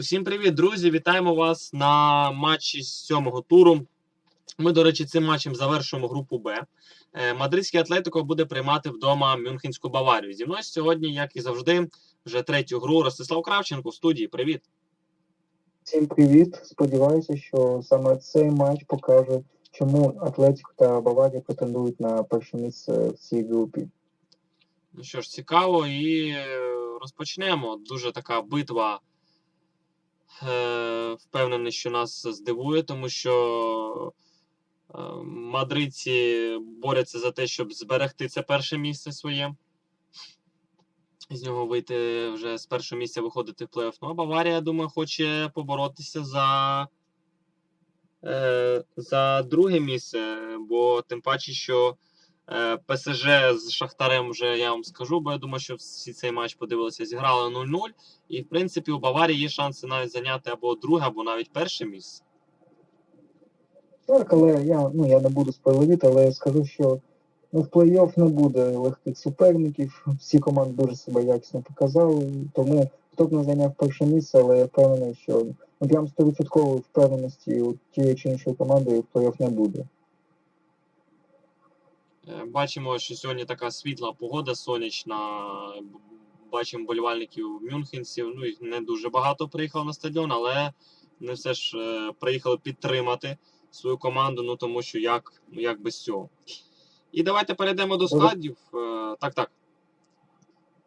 Усім привіт, друзі! Вітаємо вас на матчі з сьомого туру. Ми, до речі, цим матчем завершуємо групу Б. Е, Мадридський Атлетико буде приймати вдома Мюнхенську Баварію. Зі мною сьогодні, як і завжди, вже третю гру Ростислав Кравченко в студії. Привіт! Всім привіт! Сподіваюся, що саме цей матч покаже, чому Атлетико та Баварія претендують на перше місце в цій групі. Ну що ж, цікаво, і е, розпочнемо. Дуже така битва. Е, Впевнений, що нас здивує, тому що е, мадридці борються за те, щоб зберегти це перше місце своє. З нього вийти вже з першого місця виходити в плей-офф. Ну, а Баварія, я думаю, хоче поборотися за, е, за друге місце, бо тим паче, що ПСЖ з Шахтарем вже я вам скажу, бо я думаю, що всі цей матч подивилися, зіграли 0-0. І, в принципі, у Баварії є шанси навіть зайняти або друге, або навіть перше місце. Так, але я, ну, я не буду спойлерити, але я скажу, що ну, в плей-офф не буде легких суперників. Всі команди дуже себе якісно показали, тому хто б не зайняв перше місце, але я впевнений, що ну, прям 100% впевненості у тієї чи іншої команди в плей-офф не буде. Е, Бачимо, що сьогодні така світла погода, сонячна. Бачимо болівальників мюнхенців. Ну, їх не дуже багато приїхало на стадіон, але вони все ж е, приїхали підтримати свою команду, ну тому що як, ну, як без цього. І давайте перейдемо до складів. Е, Так, так.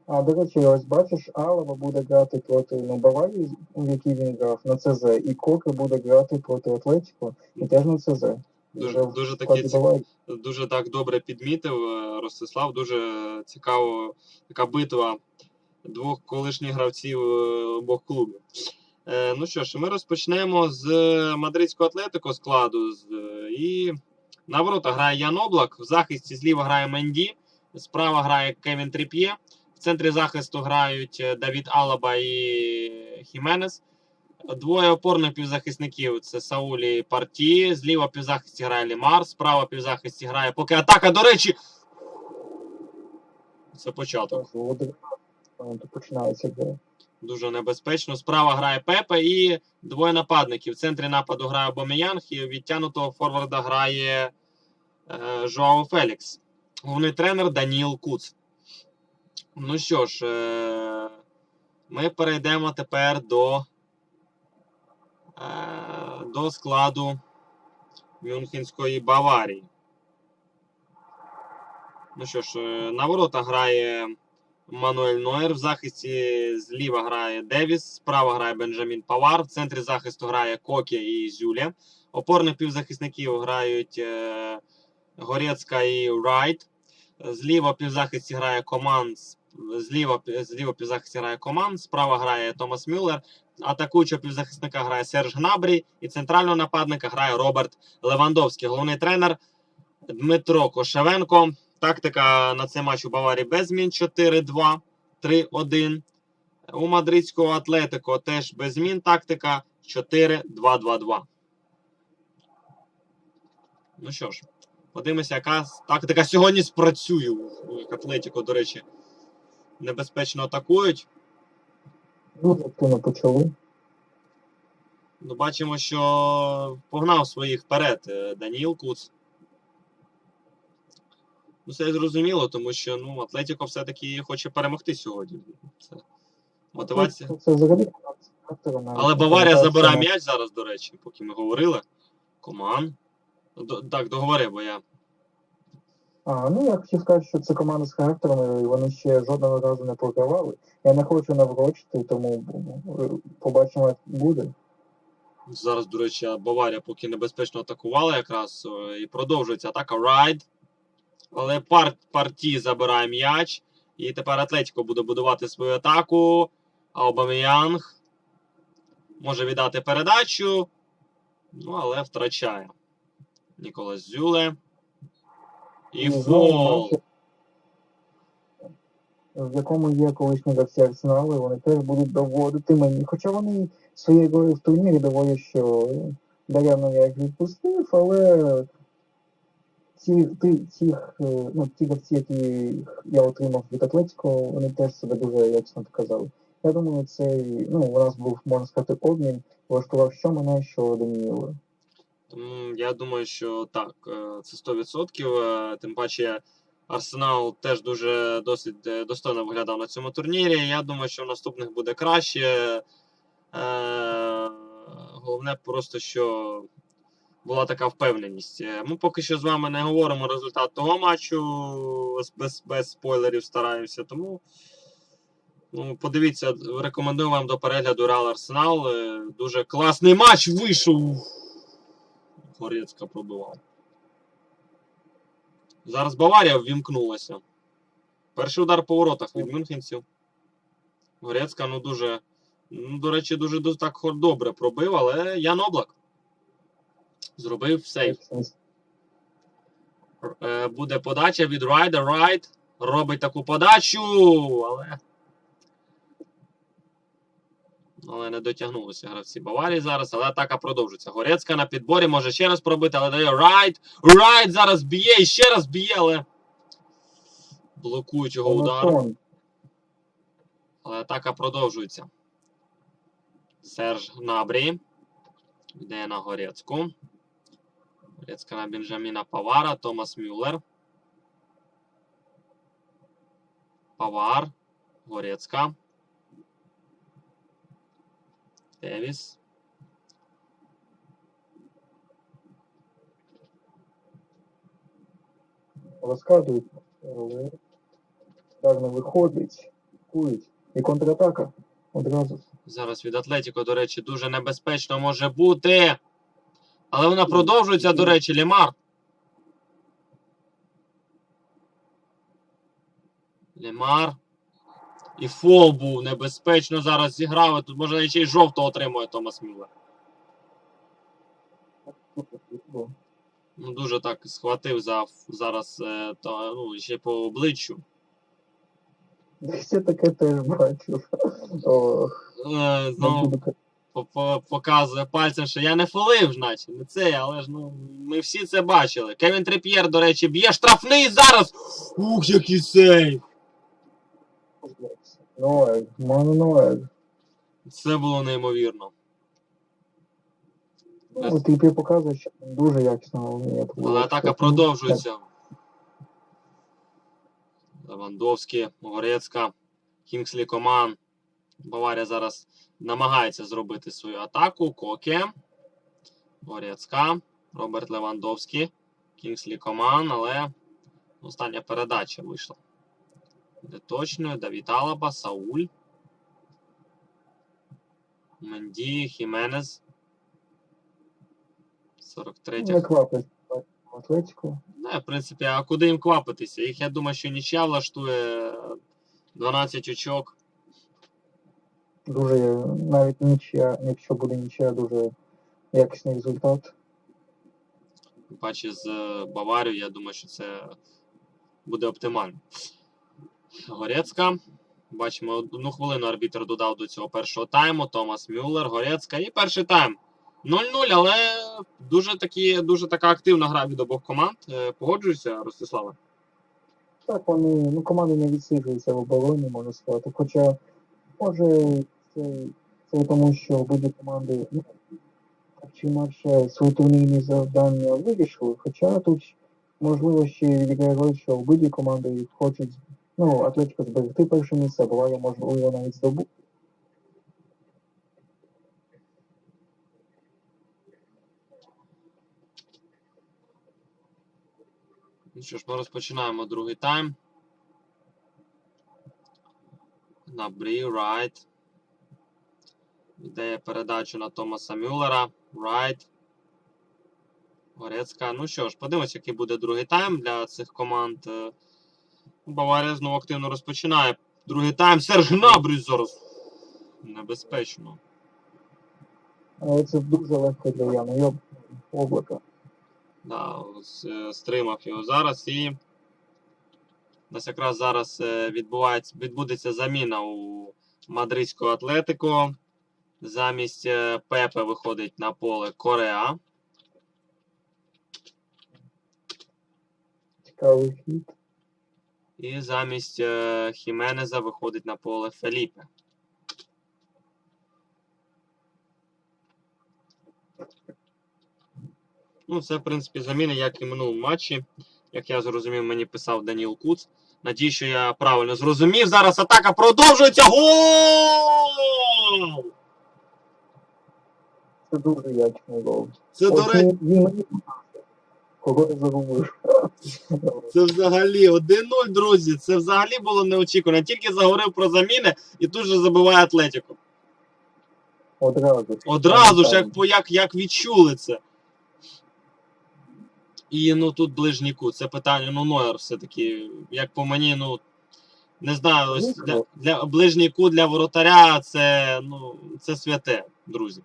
А до речі, ось бачиш, Алава буде грати проти ну, Баварії, в якій він грав на ЦЗ, і Кока буде грати проти Атлетико, і теж на ЦЗ. Дуже, дуже такі дуже так добре підмітив е, Ростислав. Дуже цікаво така битва двох колишніх гравців е, обох клубів. Е, Ну що ж, ми розпочнемо з мадридського атлетико складу. з- І на ворота грає Ян Облак, в захисті зліва грає Менді, справа грає Кевін Тріп'є. В центрі захисту грають Давід Алаба і Хіменес. Двоє опорних півзахисників це Саулі і Парті. Зліва півзахисті грає Лімар, справа півзахисті грає поки атака. До речі. Це початок. Починається. Дуже небезпечно. Справа грає Пепе і двоє нападників. В центрі нападу грає Бомеянг і відтягнутого форварда грає е, Жоао Фелікс. Головний тренер Даніл Куц. Ну що ж, е, ми перейдемо тепер до, до складу Мюнхенської Баварії. Ну що ж, е, на ворота грає Мануель Нойер. В захисті зліва грає Девіс, справа грає Бенджамін Павар, в центрі захисту грає Кокі і Зюля. Опорних півзахисників грають е, Горецька і Райт. Зліва півзахисті грає Команд. Зліва, зліва півзахисті грає Команд, справа грає Томас Мюллер. Атакуючого півзахисника грає Серж Гнабрі і центрального нападника грає Роберт Левандовський. Головний тренер Дмитро Кошевенко. Тактика на цей матч у Баварії без змін 4-2, 3-1. У мадридського Атлетико теж без змін тактика 4-2-2-2. Ну що ж, подивимося, яка тактика сьогодні спрацює. У Атлетико, до речі, небезпечно атакують. Дуже активно почали. Ну, бачимо, що погнав своїх вперед е, Даніл Куц. Ну, це зрозуміло, тому що ну, Атлетіко все-таки хоче перемогти сьогодні. Це мотивація. Це, це взагалі Але Баварія забирає м'яч зараз, до речі, поки ми говорили. Коман. Так, договори, бо я. А, ну я хотів сказати, що це команда з характером, і вони ще жодного разу не програвали. Я не хочу наврочити, тому е, побачимо, як буде. Зараз, до речі, Баварія поки небезпечно атакувала якраз е, і продовжується атака Райд. Але пар, парті забирає м'яч. І тепер Атлетіко буде будувати свою атаку. А Обаміянг може віддати передачу. Ну, але втрачає. Ніколас Зюле. І фол. В якому є колишні гравці Арсенали, вони теж будуть доводити мені. Хоча вони своєю грою в турнірі доводять, що даремно я їх відпустив, але ці, ти, цих, е, ну, ті гравці, які я отримав від Атлетико, вони теж себе дуже якісно показали. Я думаю, цей, ну, у нас був, можна сказати, обмін, влаштував що мене, що Даніїла. Тому я думаю, що так, е, це 100%. е, Тим паче Арсенал теж дуже досить е, достойно виглядав на цьому турнірі. Я думаю, що в наступних буде краще. Головне просто, що була така впевненість. Ми поки що з вами не говоримо результат того матчу без, без спойлерів стараємося. Тому ну, подивіться, рекомендую вам до перегляду Реал Арсенал. Дуже класний матч вийшов. Горецька пробивав. Зараз Баварія ввімкнулася. Перший удар по воротах від мюнхенців. Горецька, ну дуже. Ну, до речі, дуже, дуже так добре пробив, але Ян Облак зробив сейв. Р- е, Буде подача від Райда. Райд робить таку подачу, але. Але не дотягнулися гравці Баварії зараз, але атака продовжується. Горецька на підборі може ще раз пробити, але дає Райд. Райд зараз б'є і ще раз б'є, але. Блокують його удар. Але атака продовжується. Серж Набрі. Йде на Горецьку. Горецька на Бенджаміна Павара. Томас Мюллер. Павар. Горецька. Девіс. Розказують, але гарно виходить, кують. І контратака одразу. Зараз від Атлетіко, до речі, дуже небезпечно може бути. Але вона продовжується, до речі, Лімар. Лімар. І фол був небезпечно зараз зіграв. Тут може ще й жовто отримує Томас Мюллер. Ну, дуже так схватив за, зараз е, то, ну, ще по обличчю. Я таке теж бачив. Е, знову по- показує пальцем, що я не фолив, значить, не це, але ж ну, ми всі це бачили. Кевін Трип'єр, до речі, б'є штрафний зараз. Ух, який сейв! Ноель. Це було неймовірно. Ну, ти показує, що він дуже якісно вміє. Але атака продовжується. Левандовський, Горецька, Кінгслі Коман. Баварія зараз намагається зробити свою атаку. Коке. Горецька. Роберт Левандовський. Кінгслі Коман, але остання передача вийшла. Де точно, Давід Алаба, Сауль. Менді, Хіменез. 43 Не квапить Атлетику. Не, в принципі, а куди їм квапитися? Їх, я думаю, що нічия влаштує 12 очок. Дуже навіть нічия, якщо буде нічия, дуже якісний результат. Паче з Баварією, я думаю, що це буде оптимально. Горецька. Бачимо, одну хвилину арбітр додав до цього першого тайму. Томас Мюллер, Горецька. І перший тайм. 0-0, але дуже, такі, дуже така активна гра від обох команд. Е, Погоджуюся, Ростиславе? Так, вони, ну, команди не відсиджуються в обороні, можна сказати. Хоча, може, це, це тому, що обидві команди ну, так чи інакше свої турнірні завдання вирішили. Хоча тут можливо ще відіграє що обидві команди хочуть ну, Атлетико зберегти перше місце, буває, можливо, навіть здобути. Ну що ж, ми розпочинаємо другий тайм. Набрі, Райт. Віддає передачу на Томаса Мюллера. Райт. Горецька. Ну що ж, подивимось, який буде другий тайм для цих команд. Баварія знову активно розпочинає. Другий тайм. Серж Гнабрі зараз. Небезпечно. Але це дуже легко для Яна Йоб облака. Да, ось, е, стримав його зараз і. У нас якраз зараз е, відбувається, відбудеться заміна у мадридського Атлетико. Замість е, Пепе виходить на поле Кореа. Цікавий хід. І замість е, Хіменеза виходить на поле Феліпе. Ну, це, в принципі, заміни, як і минулому матчі. Як я зрозумів, мені писав Даніл Куц. Надію, що я правильно зрозумів. Зараз атака продовжується. Гол! Це дуже ячний гол. Це до речі. Кого ти загубив? Це взагалі 1-0, друзі. Це взагалі було неочікувано. Тільки заговорив про заміни і тут же забиває Атлетіко. Одразу. Одразу ж, як, як, як відчули це. І ну тут ближніку. Це питання, ну Нойер все-таки, як по мені, ну. Не знаю, ось для, для ближніку для воротаря це, ну, це святе, друзі.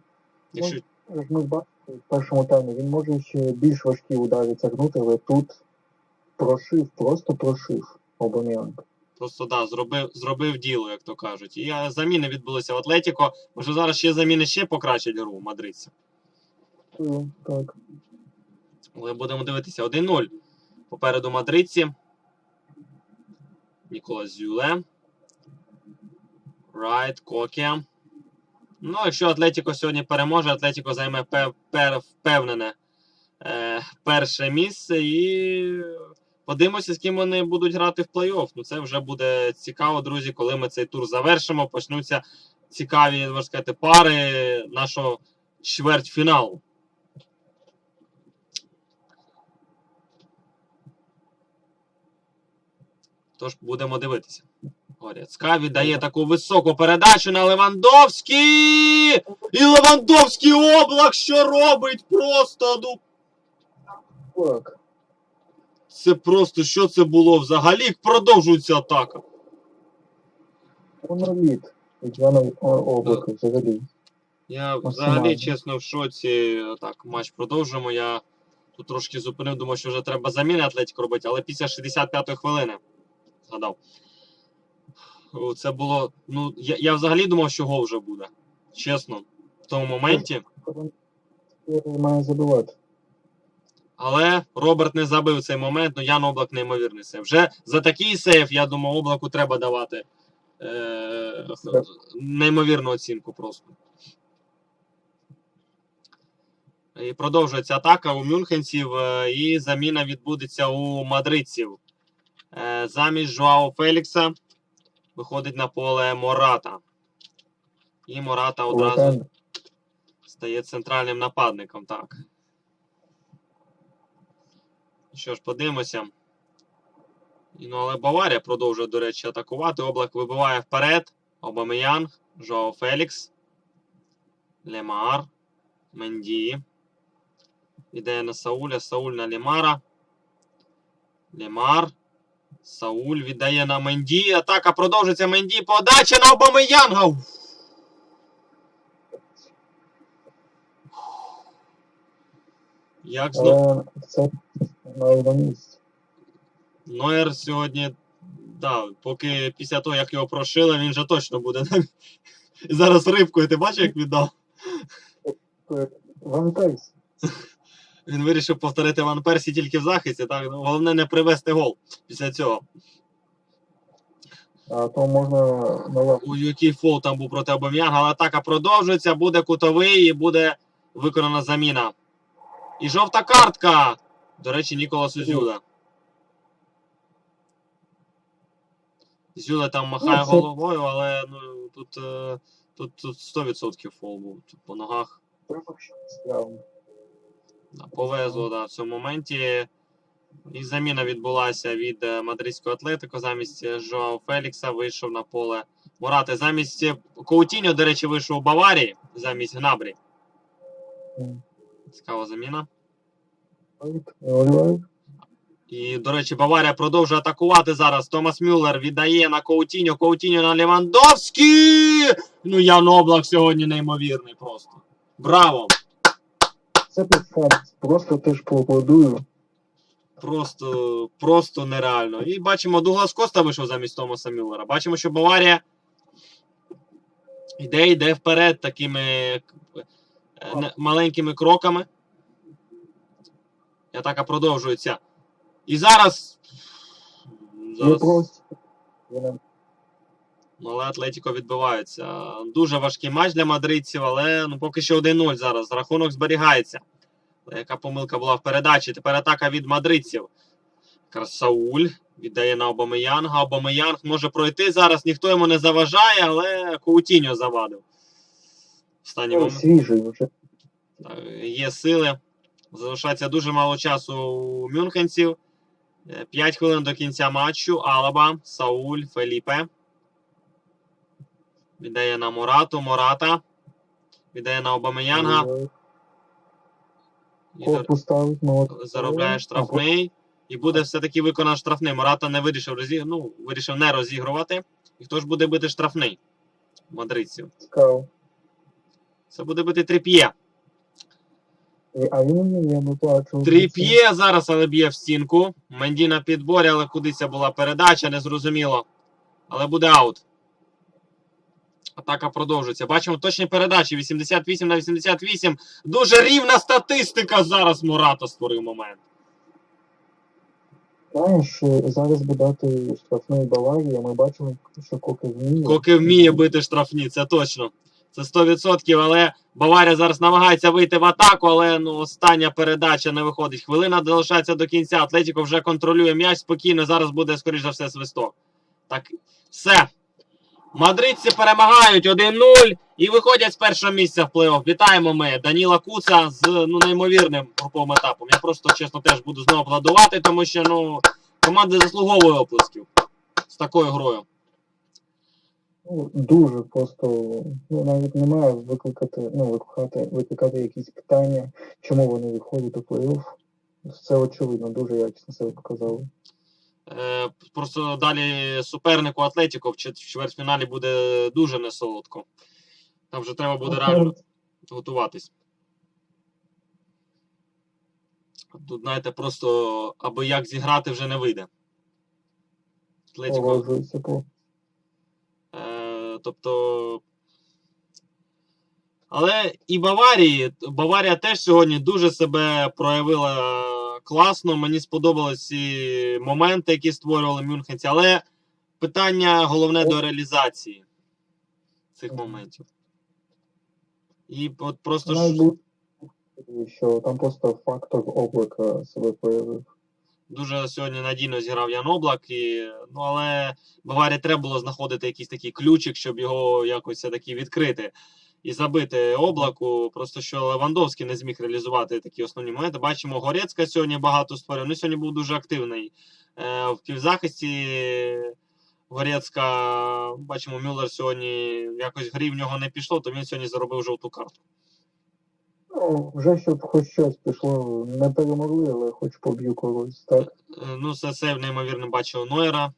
Якщо Ж Ми в першому таймі, він може ще більш важкі удари тягнути, але тут прошив, просто прошив Обам'янг. просто да, зробив, зробив діло, як то кажуть. І заміни відбулися в Атлетіко. Може зараз ще заміни ще покращать гру мадридців. Е, Так. Але будемо дивитися 1-0. Попереду мадридці. Ніколас Зюле. Райт, Коке. Ну, якщо Атлетіко сьогодні переможе, Атлетіко займе пев, пер, впевнене е, перше місце і подивимося, з ким вони будуть грати в плей-офф. Ну, це вже буде цікаво, друзі, коли ми цей тур завершимо. Почнуться цікаві, можна сказати, пари нашого чвертьфіналу. Тож будемо дивитися. Горяцька віддає таку високу передачу на Левандовський! І Левандовський облак що робить? Просто ну. Це просто що це було взагалі? Як Продовжується атака. Моноліт. Взагалі. Я взагалі, чесно, в шоці. Так, матч продовжуємо. Я тут трошки зупинив, думав, що вже треба заміни Атлетіко робити, але після 65-ї хвилини згадав. Це було. Ну, я, я взагалі думав, що гол вже буде. Чесно, в тому моменті. Має забивати. Але Роберт не забив цей момент, ну Ян Облак неймовірний сейв. Вже за такий сейв, я думаю, облаку треба давати е- неймовірну оцінку просто. І продовжується атака у мюнхенців, е, і заміна відбудеться у мадридців. Е, Замість Жуао Фелікса виходить на поле Мората. І Мората одразу стає центральним нападником. Так. Що ж, подивимося. Ну, але Баварія продовжує, до речі, атакувати. Облак вибиває вперед. Обамеянг, Жоао Фелікс, Лемар, Менді. Ідея на Сауля, Сауль на Лемара. Лемар. Сауль віддає на Менді. Атака продовжується. Менді. Подача на Обамеянга. Як знову. На його місці. Нойер сьогодні, да, поки після того, як його прошили, він же точно буде. зараз рибкою, ти бачиш, як віддав? Ван Персі. Він вирішив повторити Ван Персі тільки в захисті. Так? Ну, Головне не привести гол після цього. А то можна. У який фол там був проти Обам'янга, але атака продовжується, буде кутовий і буде виконана заміна. І жовта картка. До речі, Ніколасу Зюда. Зюда там махає головою, але ну, тут, е, тут, тут 100% фол був тут по ногах. Повезло да, в цьому моменті. І заміна відбулася від е, мадридського атлетико. Замість е, Жоао Фелікса вийшов на поле Мурати. Замість Коутіньо, до речі, вийшов у Баварії замість Гнабрі. Цікава заміна. І, до речі, Баварія продовжує атакувати зараз. Томас Мюллер віддає на Коутіньо, Коутіньо на Левандовський! Ну, Ян Облак сьогодні неймовірний просто. Браво! Це. Просто теж поаплодую. Просто, просто нереально. І бачимо, Дуглас Коста вийшов замість Томаса Мюллера. Бачимо, що Баварія йде, йде вперед такими е, маленькими кроками. Атака продовжується. І зараз. Зараз але Атлетіко відбивається. Дуже важкий матч для мадридців, але ну, поки що 1-0 зараз. Рахунок зберігається. Але яка помилка була в передачі? Тепер атака від мадридців. Красауль віддає на Обамеянга. Обамеянг може пройти зараз, ніхто йому не заважає, але Коутіньо завадив. Останній Ну, момент. свіжий вже. Є сили. Залишається дуже мало часу у мюнхенців. 5 хвилин до кінця матчу. Алаба, Сауль, Феліпе. Віддає на Морату. Мората. Віддає на Обамеянга. Е, заробляє штрафний. І буде все-таки виконан штрафний. Мората не вирішив розі... ну, вирішив не розігрувати. І хто ж буде бити штрафний? Мадридців. Цікаво. Це буде бити Тріп'є. І- А він не є, чого Тріп'є зараз, але б'є в стінку. Менді на підборі, але куди це була передача, незрозуміло. Але буде аут. Атака продовжується. Бачимо точні передачі. 88 на 88. Дуже рівна статистика зараз Мурата створив момент. Знаєш, е, зараз би дати штрафний Баварії, а ми бачимо, що Коки вміє. Коки вміє бити штрафні, це точно. Це 100%, але Баварія зараз намагається вийти в атаку, але ну, остання передача не виходить. Хвилина залишається до кінця. Атлетіко вже контролює м'яч спокійно. Зараз буде, скоріш за все, свисток. Так, все. Мадридці перемагають 1-0 і виходять з першого місця в плей-офф. Вітаємо ми Даніла Куца з ну, неймовірним груповим етапом. Я просто, чесно, теж буду знову аплодувати, тому що ну, команда заслуговує оплесків з такою грою. Ну, дуже просто, ну навіть немає викликати, ну, викликати, викликати якісь питання, чому вони виходять у плей-офф. Це очевидно, дуже якісно себе показали. Е, Просто далі супернику Атлетіко в чвертьфіналі буде дуже несолодко. Там вже треба буде реально готуватись. Тут, знаєте, просто аби як зіграти вже не вийде. Атлетіко. Е, тобто. Але і Баварії, Баварія теж сьогодні дуже себе проявила класно. Мені сподобались ці моменти, які створювали мюнхенці. Але питання головне до реалізації цих моментів. І от просто навіть що там просто фактор облака себе проявив. Дуже сьогодні надійно зіграв Ян Облак. І, ну, але Баварії треба було знаходити якийсь такий ключик, щоб його якось все-таки відкрити і забити облаку. Просто що Левандовський не зміг реалізувати такі основні моменти. Бачимо, Горецька сьогодні багато створив. Ну, сьогодні був дуже активний е, в півзахисті. Горецька, бачимо, Мюллер сьогодні якось грі в нього не пішло, то він сьогодні заробив жовту картку. Ну, вже щоб хоч щось пішло, не перемогли, але хоч поб'ю когось, так? Е, Ну, це сейв неймовірно бачив Нойера.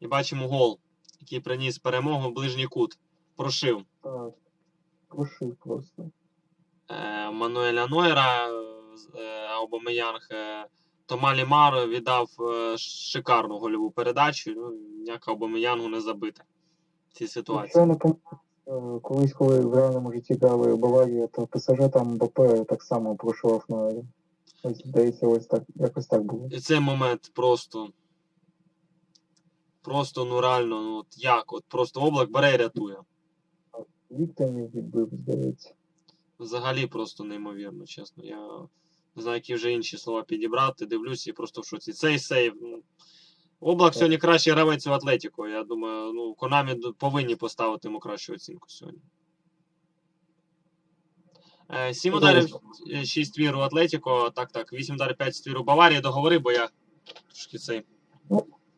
І бачимо гол, який приніс перемогу в ближній кут. Прошив Так. Прошив просто. е, Мануеля Нойера, е, Аубамеянг. Е, Тома Лімар віддав е, шикарну гольову передачу. Ну, ніяк Аубамеянгу не забити в цій ситуації. я не колись, коли в реальному житті грали Баварія, то ПСЖ там БП так само прошував на Ось, здається, ось так, якось так було. І цей момент просто. Просто, ну реально, ну от як? От просто облак бере і рятує. Віктонів відбив, здається. Взагалі просто неймовірно, чесно. Я не знаю, які вже інші слова підібрати. Дивлюсь і просто в шоці. Цей сейв. Ну, Облак Так. сьогодні кращий гравець у Атлетіко. Я думаю, ну, Конамі повинні поставити йому кращу оцінку сьогодні. Е, Сім Ну, ударів, 6 твір у Атлетіко. Так, так, 8 ударів, 5 твір у Баварії. Договори, бо я трошки цей.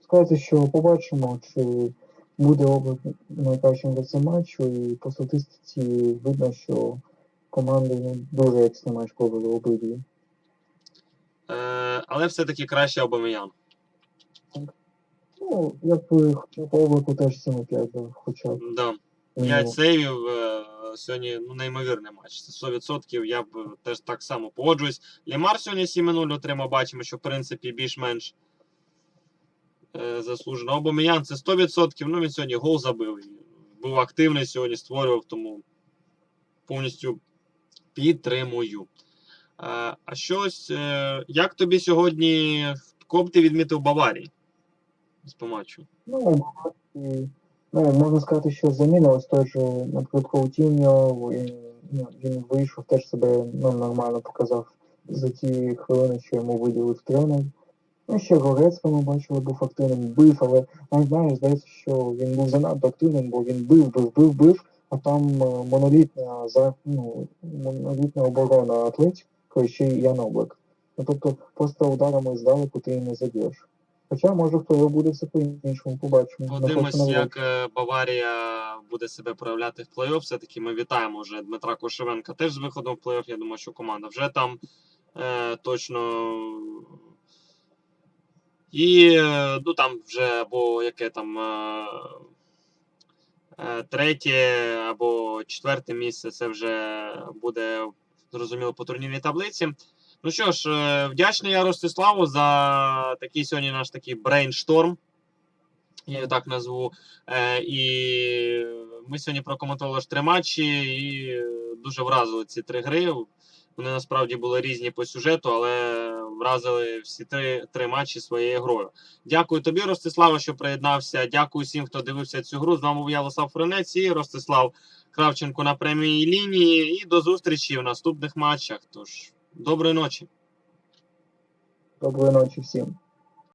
Сказати, що побачимо, чи буде облик найкращим за цим матчу, і по статистиці видно, що команди ну, дуже якісний матч провели обидві. Е, але все-таки краще Обамеян. Ну, я б хотів по облику теж 7,5 дав, хоча б. Да. Ну, 5 сейвів е, сьогодні ну, неймовірний матч. Це 100%. Я б е, теж так само погоджуюсь. Лімар сьогодні 7-0 отримав. Бачимо, що в принципі більш-менш е, заслужено. Обоміян це 100%. Ну він сьогодні гол забив. Був активний сьогодні, створював, тому повністю підтримую. Е, а щось, е, як тобі сьогодні кого б ти відмітив Баварії? З по матчу? Ну, і, ну, можна сказати, що замінилось той же, наприклад, Коутіньо, ну, він вийшов, теж себе ну, нормально показав. за ті хвилини, що йому виділив тренер. Ну, ще Горецька ми бачили, був активним, бив, але не знаю, здається, що він був занадто активним, бо він бив, бив, бив, бив, а там е, монолітна за ну, монолітна оборона Атлетіко, ще й Ян Облак. Ну, тобто просто ударами здалеку ти і не заб'єш. Хоча, може, хто його буде все по-іншому, побачимо. Подивимось, як е, Баварія буде себе проявляти в плей-офф. Все-таки ми вітаємо вже Дмитра Кошевенка теж з виходом в плей-офф. Я думаю, що команда вже там е, точно. І е, ну там вже або яке там е, третє або четверте місце. Це вже буде зрозуміло по турнірній таблиці. Ну що ж, е, вдячний я Ростиславу за такий сьогодні наш такий брейншторм. Я так назву. Е, і ми сьогодні прокоментували ж три матчі і дуже вразили ці три гри. Вони насправді були різні по сюжету, але вразили всі три, три матчі своєю грою. Дякую тобі, Ростиславе, що приєднався. Дякую всім, хто дивився цю гру. З вами був Ярослав Френець і Ростислав Кравченко на прямій лінії. І до зустрічі в наступних матчах. Тож, доброї ночі. Доброї ночі всім.